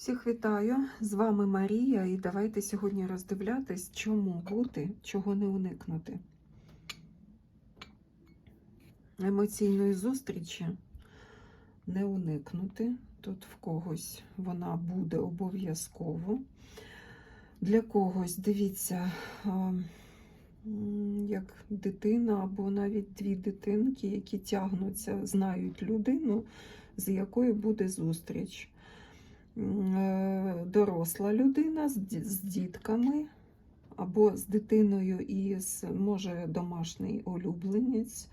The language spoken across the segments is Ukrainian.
Всіх вітаю! З вами Марія, і давайте сьогодні роздивлятись, чому бути, чого не уникнути. Емоційної зустрічі не уникнути. Тут в когось вона буде обов'язково. Для когось, дивіться, як дитина або навіть дві дитинки, які тягнуться, знають людину, з якою буде зустріч. Е, Доросла людина з дітками або з дитиною і з, може домашній улюбленець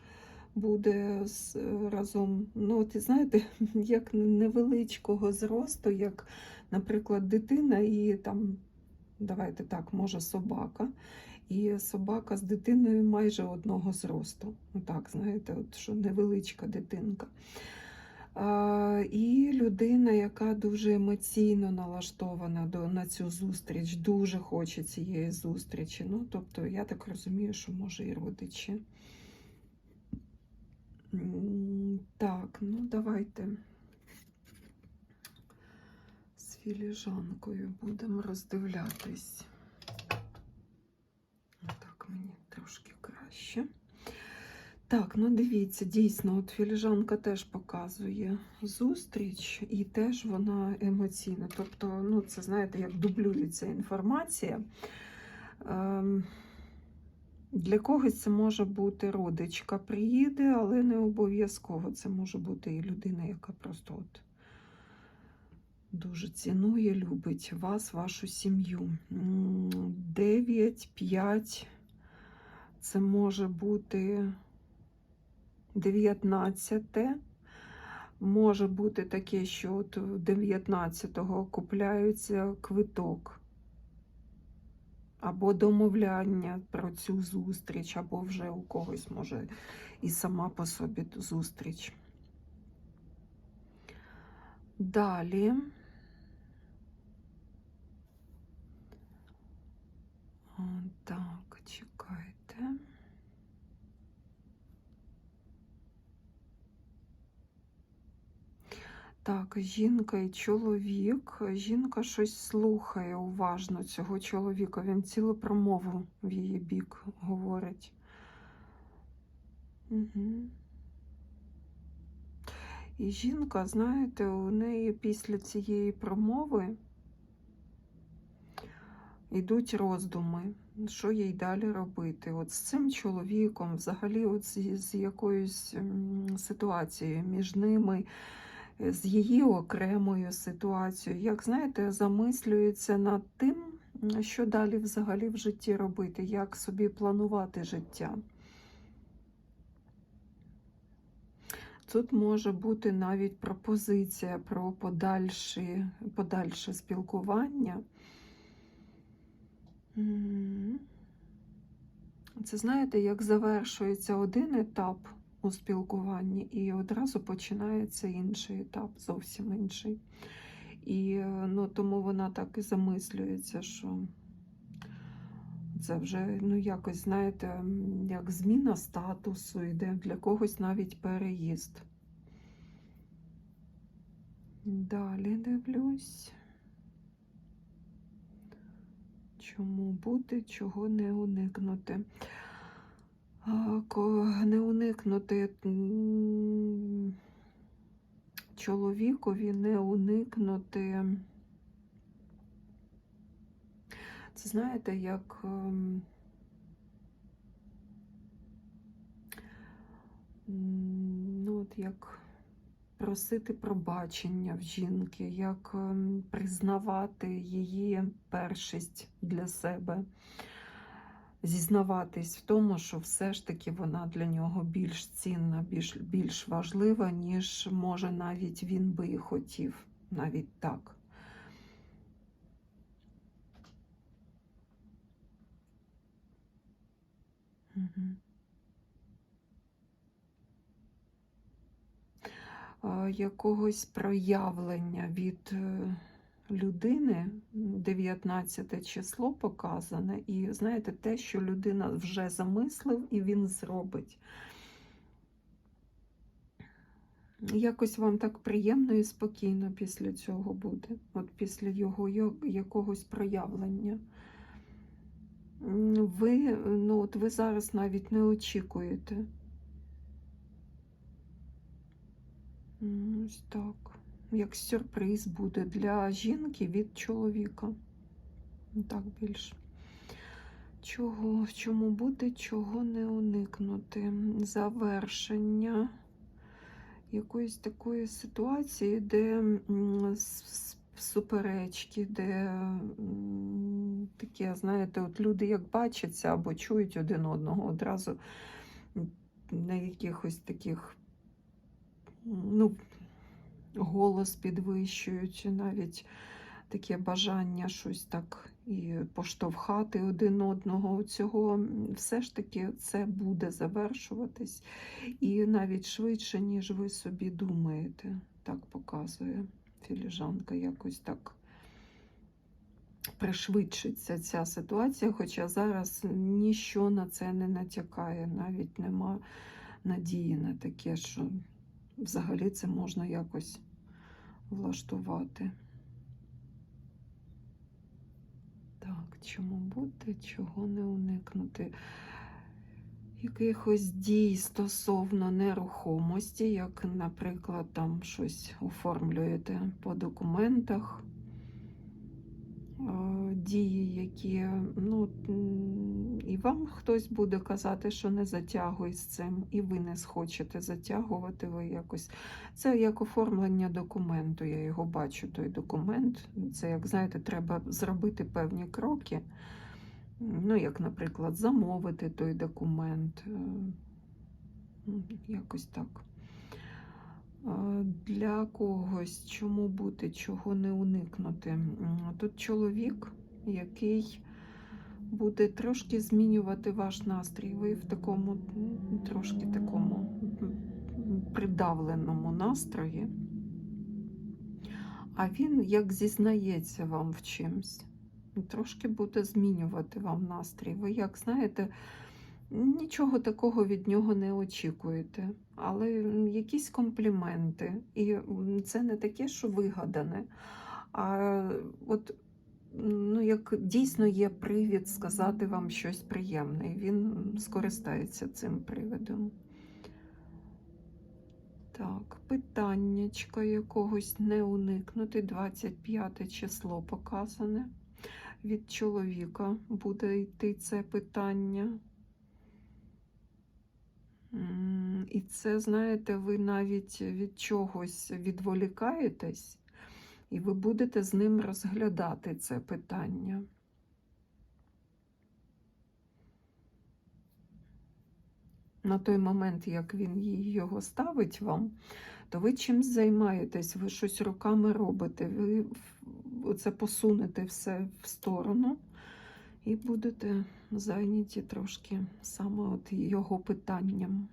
буде з, разом. Ну, от, знаєте, як невеличкого зросту, як, наприклад, дитина і там, давайте так, може собака. І собака з дитиною майже одного зросту. Так, знаєте, от що невеличка дитинка. І людина, яка дуже емоційно налаштована до, на цю зустріч, дуже хоче цієї зустрічі. Ну, тобто, я так розумію, що може і родичі. Так, ну давайте з філіжанкою будемо роздивлятись. Так, мені трошки краще. Так, ну дивіться, дійсно, от філіжанка теж показує зустріч, і теж вона емоційна. Тобто, ну, це знаєте, як дублюється інформація. Ем, для когось це може бути родичка приїде, але не обов'язково. Це може бути і людина, яка просто от дуже цінує, любить вас, вашу сім'ю. 9, 5. Це може бути 19. Може бути таке, що от 19-го купляється квиток. Або домовляння про цю зустріч, або вже у когось може і сама по собі зустріч. Далі. Так, чекайте. Так, жінка і чоловік. Жінка щось слухає уважно цього чоловіка. Він цілу промову в її бік говорить. Угу. І жінка, знаєте, у неї після цієї промови йдуть роздуми, що їй далі робити. От з цим чоловіком, взагалі, от з, з якоюсь ситуацією між ними з її окремою ситуацією, як знаєте, замислюється над тим, що далі взагалі в житті робити, як собі планувати життя. Тут може бути навіть пропозиція про подальші, подальше спілкування. Це знаєте, як завершується один етап у спілкуванні, і одразу починається інший етап, зовсім інший. І ну, тому вона так і замислюється, що це вже, ну, якось, знаєте, як зміна статусу йде, для когось навіть переїзд. Далі дивлюсь. Чому бути, чого не уникнути. Не уникнути чоловікові, не уникнути. Це знаєте, як ем, ну, от як просити пробачення в жінки, як ем, признавати її першість для себе, зізнаватись в тому, що все ж таки вона для нього більш цінна, більш, більш важлива, ніж може навіть він би і хотів, навіть так. Якогось проявлення від е, людини, 19 число показане, і знаєте, те, що людина вже замислив і він зробить. Якось вам так приємно і спокійно після цього буде, от після його якогось проявлення. Ви, ну, от ви зараз навіть не очікуєте. Ось так. Як сюрприз буде для жінки від чоловіка. Ну, Так більше. Чого, чому бути, чого не уникнути? Завершення якоїсь такої ситуації, де суперечки, де таке, знаєте, от люди як бачаться або чують один одного одразу на якихось таких, ну, голос підвищують, навіть таке бажання щось так і поштовхати один одного. Цього все ж таки це буде завершуватись і навіть швидше, ніж ви собі думаєте. Так показує філіжанка, якось так пришвидшиться ця ситуація, хоча зараз ніщо на це не натякає, навіть нема надії на таке, що взагалі це можна якось влаштувати. Так, чому бути, чого не уникнути? Якихось дій стосовно нерухомості, як, наприклад, там щось оформлюєте по документах, дії, які, ну, і вам хтось буде казати, що не затягуй з цим, і ви не схочете затягувати, ви якось. Це як оформлення документу. Я його бачу, той документ. Це, як знаєте, треба зробити певні кроки. Ну, як, наприклад, замовити той документ. е, ну, Якось так. Для когось чому бути, чого не уникнути. Тут чоловік, який буде трошки змінювати ваш настрій. Ви в такому трошки такому придавленому настрої. А він як зізнається вам в чимсь. Трошки буде змінювати вам настрій. Ви, як знаєте, нічого такого від нього не очікуєте, але якісь компліменти. І це не таке, що вигадане. А от ну, як дійсно є привід сказати вам щось приємне, і він скористається цим привидом. Так, питаннячко якогось не уникнути. 25 число показане. Від чоловіка буде йти це питання. І це, знаєте, ви навіть від чогось відволікаєтесь, і ви будете з ним розглядати це питання. На той момент, як він його ставить вам, то ви чимсь займаєтесь, ви щось руками робите, ви оце посунете все в сторону і будете зайняті трошки саме от його питанням.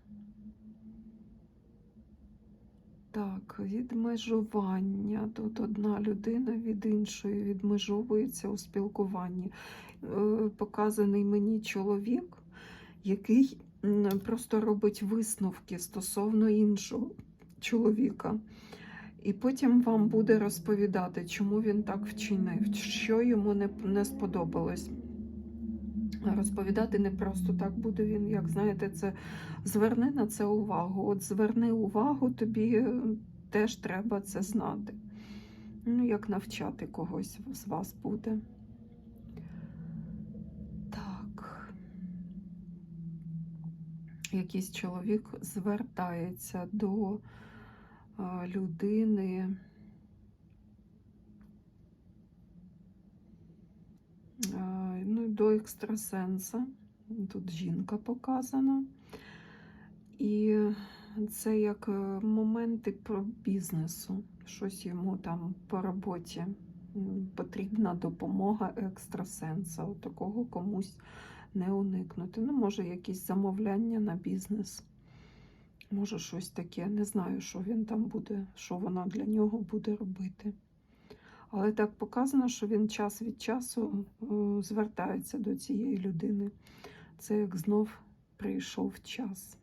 Так, відмежування. Тут одна людина від іншої відмежовується у спілкуванні. Е, Показаний мені чоловік, який просто робить висновки стосовно іншого чоловіка. І потім вам буде розповідати, чому він так вчинив, що йому не, не сподобалось. Розповідати не просто так буде він, як знаєте, це зверни на це увагу. От зверни увагу, тобі е, теж треба це знати. Ну, як навчати когось з вас буде. Так. Якийсь чоловік звертається до людини. А, Ну, до екстрасенса. Тут жінка показана. І це як е, моменти про бізнесу. Щось йому там по роботі потрібна допомога екстрасенса. От такого комусь не уникнути. Ну, може, якісь замовляння на бізнес. Може, щось таке. Не знаю, що він там буде, що вона для нього буде робити. Але так показано, що він час від часу е, звертається до цієї людини. Це як знов прийшов час.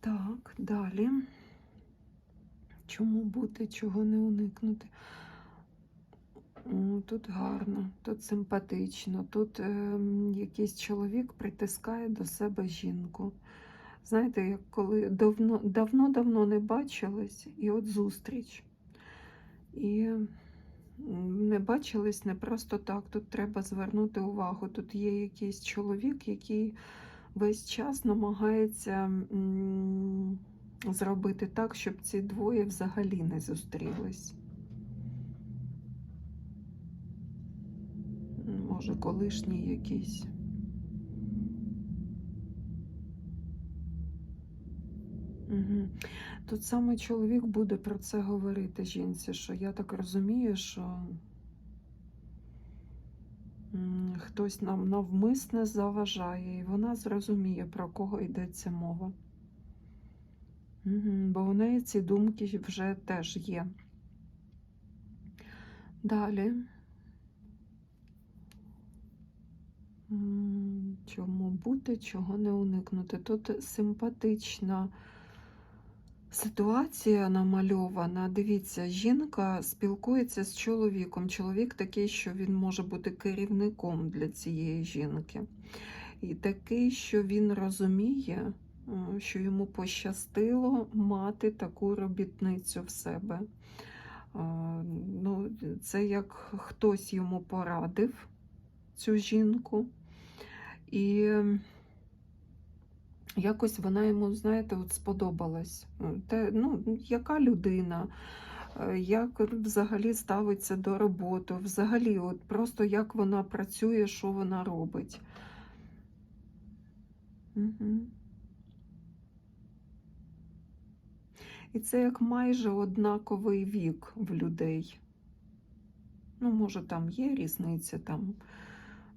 Так, далі. Чому бути, чого не уникнути? Тут гарно, тут симпатично, тут ем, якийсь чоловік притискає до себе жінку. Знаєте, як коли давно, давно-давно не бачились, і от зустріч. І не бачились не просто так. Тут треба звернути увагу. Тут є якийсь чоловік, який весь час намагається зробити так, щоб ці двоє взагалі не зустрілись. Може, колишній якийсь. Угу. Тут саме чоловік буде про це говорити жінці, що я так розумію, що хтось нам навмисне заважає, і вона зрозуміє, про кого йдеться мова. Угу. Бо у неї ці думки вже теж є. Далі. Чому бути, чого не уникнути? Тут симпатична ситуація намальована. Дивіться, жінка спілкується з чоловіком. Чоловік такий, що він може бути керівником для цієї жінки. І такий, що він розуміє, е, що йому пощастило мати таку робітницю в себе. Е, Ну, це як хтось йому порадив цю жінку. І якось вона йому, знаєте, от сподобалась. Те, ну, яка людина, е, як взагалі ставиться до роботи, взагалі, от просто як вона працює, що вона робить. Угу. І це як майже однаковий вік в людей. Ну, може, там є різниця там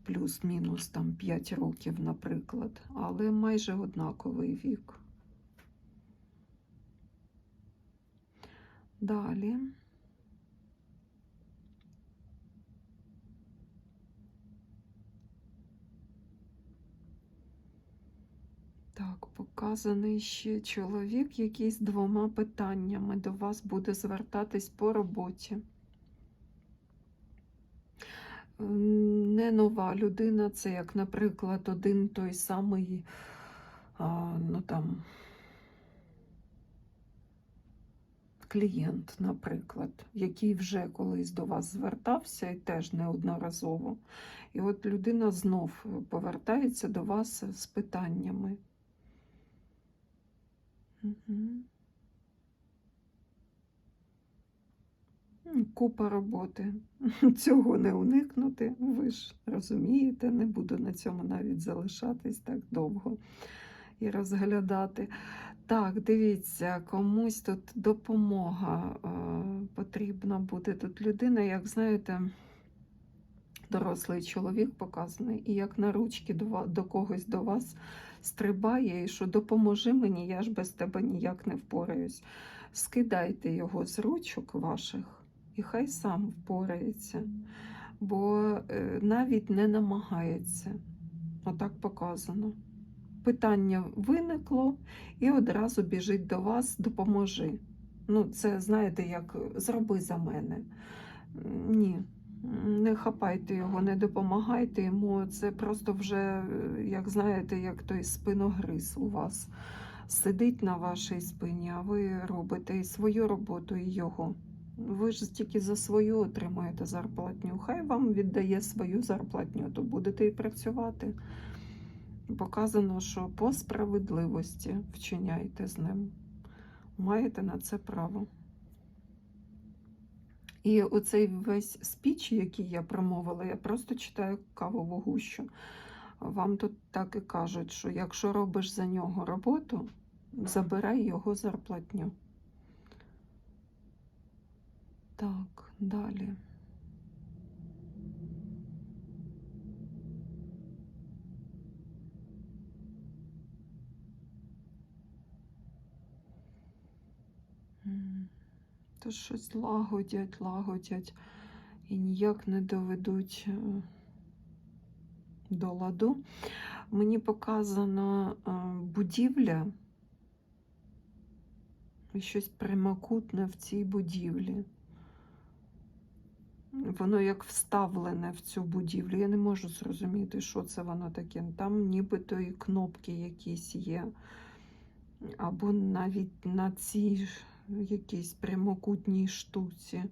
плюс-мінус там 5 років, наприклад, але майже однаковий вік. Далі. Так, показаний ще чоловік, який з двома питаннями до вас буде звертатись по роботі. Нова людина, це як, наприклад, один той самий, ну там, клієнт, наприклад, який вже колись до вас звертався і теж неодноразово. І от людина знов повертається до вас з питаннями. Угу. Купа роботи. Цього не уникнути. Ви ж розумієте, не буду на цьому навіть залишатись так довго і розглядати. Так, дивіться, комусь тут допомога е, потрібна буде. Тут людина, як знаєте, дорослий чоловік показаний, і як на ручки до, до когось до вас стрибає, і що допоможи мені, я ж без тебе ніяк не впораюсь. Скидайте його з ручок ваших, і хай сам впорається, бо е, навіть не намагається. Отак показано. Питання виникло і одразу біжить до вас, допоможи. Ну, це, знаєте, як зроби за мене. Ні, не хапайте його, не допомагайте йому. Це просто вже, як знаєте, як той спиногриз у вас сидить на вашій спині, а ви робите і свою роботу, і його. Ви ж тільки за свою отримуєте зарплатню. Хай вам віддає свою зарплатню, то будете і працювати. Показано, що по справедливості вчиняйте з ним. Маєте на це право. І оцей весь спіч, який я промовила, я просто читаю кавову гущу. Вам тут так і кажуть, що якщо робиш за нього роботу, забирай його зарплатню. Так, далі. То щось лагодять, лагодять і ніяк не доведуть е, до ладу. Мені показана е, будівля, щось прямокутне в цій будівлі. Воно як вставлене в цю будівлю. Я не можу зрозуміти, що це воно таке. Там нібито і кнопки якісь є. Або навіть на цій якійсь прямокутній штуці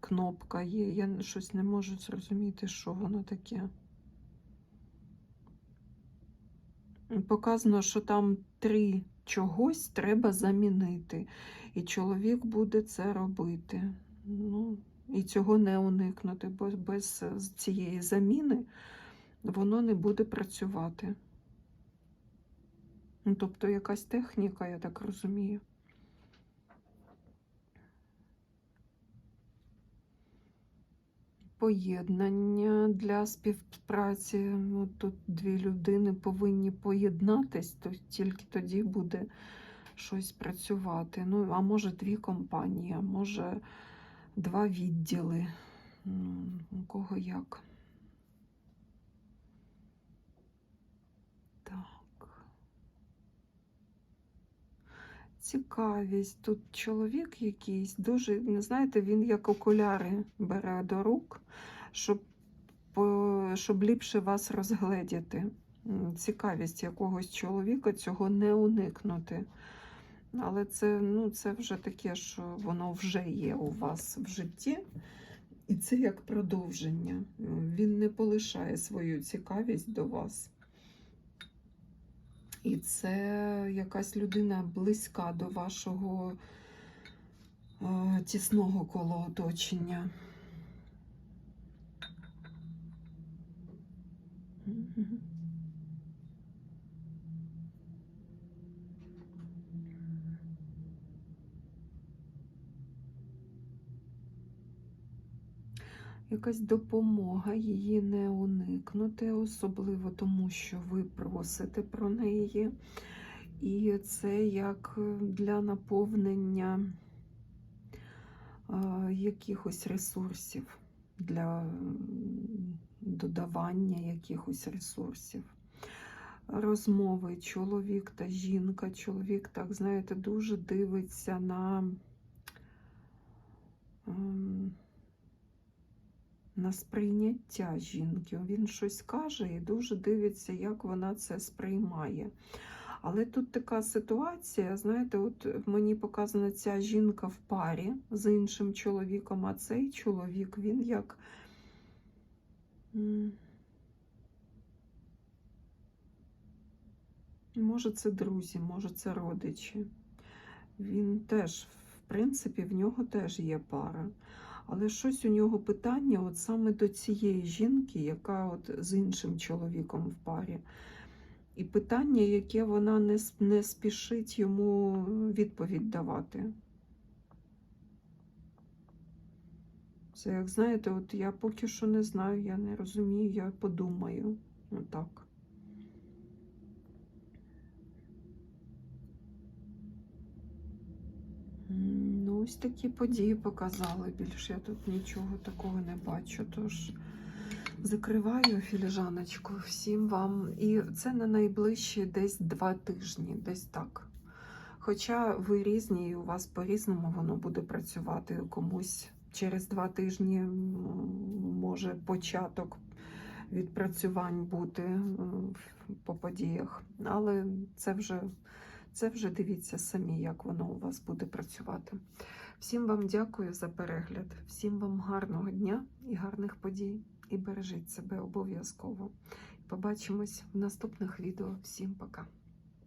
кнопка є. Я щось не можу зрозуміти, що воно таке. Показано, що там три чогось треба замінити. І чоловік буде це робити. Ну, і цього не уникнути, бо без цієї заміни воно не буде працювати. Ну, тобто якась техніка, я так розумію. Поєднання для співпраці. От тут дві людини повинні поєднатись, то тільки тоді буде щось працювати. Ну, а може дві компанії, а може два відділи. У кого як. Так. Цікавість. Тут чоловік якийсь дуже, не знаєте, він як окуляри бере до рук, щоб, щоб ліпше вас розгледіти. Цікавість якогось чоловіка цього не уникнути. Але це, ну, це вже таке, що воно вже є у вас в житті. І це як продовження. Він не полишає свою цікавість до вас. І це якась людина близька до вашого е, тісного коло оточення. Мгм. Якась допомога, її не уникнути, особливо тому, що ви просите про неї. І це як для наповнення е, якихось ресурсів, для додавання якихось ресурсів. Розмови чоловік та жінка. Чоловік, так знаєте, дуже дивиться на. На сприйняття жінки. Він щось каже і дуже дивиться, як вона це сприймає. Але тут така ситуація, знаєте, от мені показана ця жінка в парі з іншим чоловіком, а цей чоловік, він як. Може, це друзі, може, це родичі. Він теж, в принципі, в нього теж є пара. Але щось у нього питання от саме до цієї жінки, яка от з іншим чоловіком в парі. І питання, яке вона не, не спішить йому відповідь давати. Це, як знаєте, от я поки що не знаю, я не розумію, я подумаю. Отак. Ось такі події показали. Більше я тут нічого такого не бачу. Тож закриваю філіжаночку всім вам. І це на найближчі десь два тижні, десь так. Хоча ви різні, і у вас по-різному воно буде працювати. Комусь через два тижні може початок відпрацювань бути по подіях. Але це вже це вже дивіться самі, як воно у вас буде працювати. Всім вам дякую за перегляд, всім вам гарного дня і гарних подій. І бережіть себе обов'язково. Побачимось в наступних відео. Всім пока!